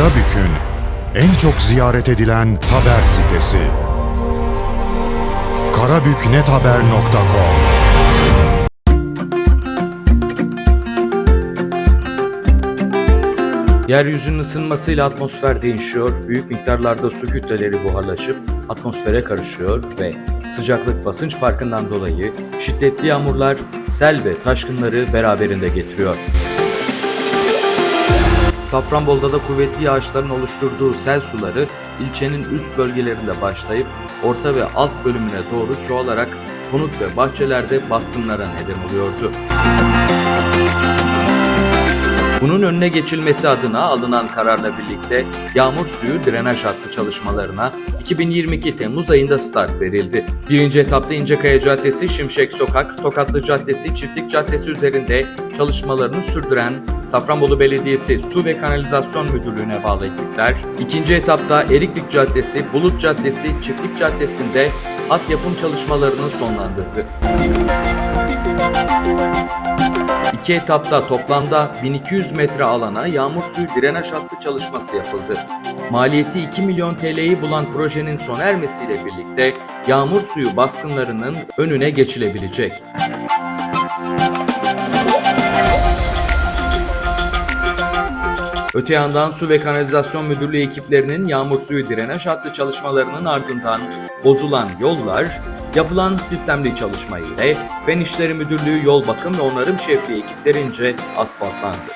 Karabük'ün en çok ziyaret edilen haber sitesi. karabüknethaber.com Yeryüzünün ısınmasıyla atmosfer değişiyor, büyük miktarlarda su kütleleri buharlaşıp atmosfere karışıyor ve sıcaklık basınç farkından dolayı şiddetli yağmurlar sel ve taşkınları beraberinde getiriyor. Safranbolu'da da kuvvetli yağışların oluşturduğu sel suları ilçenin üst bölgelerinde başlayıp orta ve alt bölümüne doğru çoğalarak konut ve bahçelerde baskınlara neden oluyordu. Bunun önüne geçilmesi adına alınan kararla birlikte yağmur suyu drenaj hattı çalışmalarına 2022 Temmuz ayında start verildi. Birinci etapta İncekaya Caddesi, Şimşek Sokak, Tokatlı Caddesi, Çiftlik Caddesi üzerinde çalışmalarını sürdüren Safranbolu Belediyesi Su ve Kanalizasyon Müdürlüğü'ne bağlı ekipler, ikinci etapta Eriklik Caddesi, Bulut Caddesi, Çiftlik Caddesi'nde hat yapım çalışmalarını sonlandırdı. İki etapta toplamda 1200 metre alana yağmur suyu drenaj hattı çalışması yapıldı. Maliyeti 2 milyon TL'yi bulan projenin sona ermesiyle birlikte yağmur suyu baskınlarının önüne geçilebilecek. Öte yandan Su ve Kanalizasyon Müdürlüğü ekiplerinin yağmur suyu drenaj hattı çalışmalarının ardından bozulan yollar yapılan sistemli çalışma ile Fen İşleri Müdürlüğü Yol Bakım ve Onarım Şefliği ekiplerince asfaltlandı.